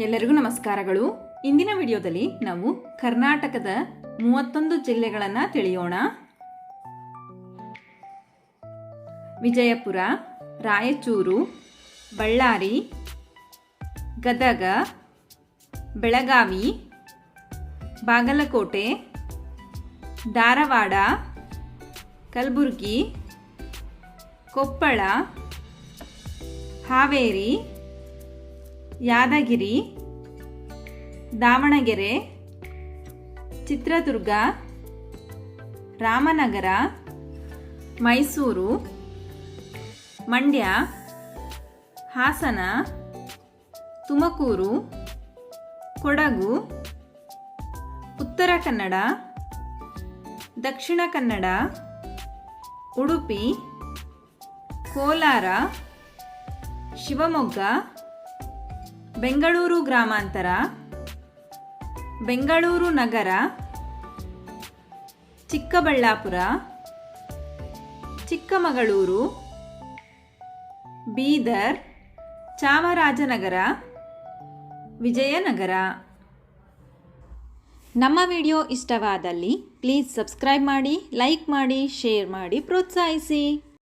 ಎಲ್ಲರಿಗೂ ನಮಸ್ಕಾರಗಳು. ಇಂದಿನ ವಿಡಿಯೋದಲ್ಲಿ ನಾವು ಕರ್ನಾಟಕದ ಮೂವತ್ತೊಂದು ಜಿಲ್ಲೆಗಳನ್ನು ತಿಳಿಯೋಣ. ವಿಜಯಪುರ, ರಾಯಚೂರು, ಬಳ್ಳಾರಿ, ಗದಗ, ಬೆಳಗಾವಿ, ಬಾಗಲಕೋಟೆ, ಧಾರವಾಡ, ಕಲಬುರಗಿ, ಕೊಪ್ಪಳ ಹಾವೇರಿ, ಯಾದಗಿರಿ, ದಾವಣಗೆರೆ, ಚಿತ್ರದುರ್ಗ, ರಾಮನಗರ, ಮೈಸೂರು, ಮಂಡ್ಯ, ಹಾಸನ, ತುಮಕೂರು, ಕೊಡಗು, ಉತ್ತರ ಕನ್ನಡ, ದಕ್ಷಿಣ ಕನ್ನಡ, ಉಡುಪಿ, ಕೋಲಾರ ಶಿವಮೊಗ್ಗ, ಬೆಂಗಳೂರು ಗ್ರಾಮಾಂತರ, ಬೆಂಗಳೂರು ನಗರ, ಚಿಕ್ಕಬಳ್ಳಾಪುರ, ಚಿಕ್ಕಮಗಳೂರು, ಬೀದರ್, ಚಾಮರಾಜನಗರ, ವಿಜಯನಗರ. ನಮ್ಮ ವಿಡಿಯೋ ಇಷ್ಟವಾದಲ್ಲಿ ಪ್ಲೀಸ್ ಸಬ್ಸ್ಕ್ರೈಬ್ ಮಾಡಿ, ಲೈಕ್ ಮಾಡಿ, ಶೇರ್ ಮಾಡಿ, ಪ್ರೋತ್ಸಾಹಿಸಿ.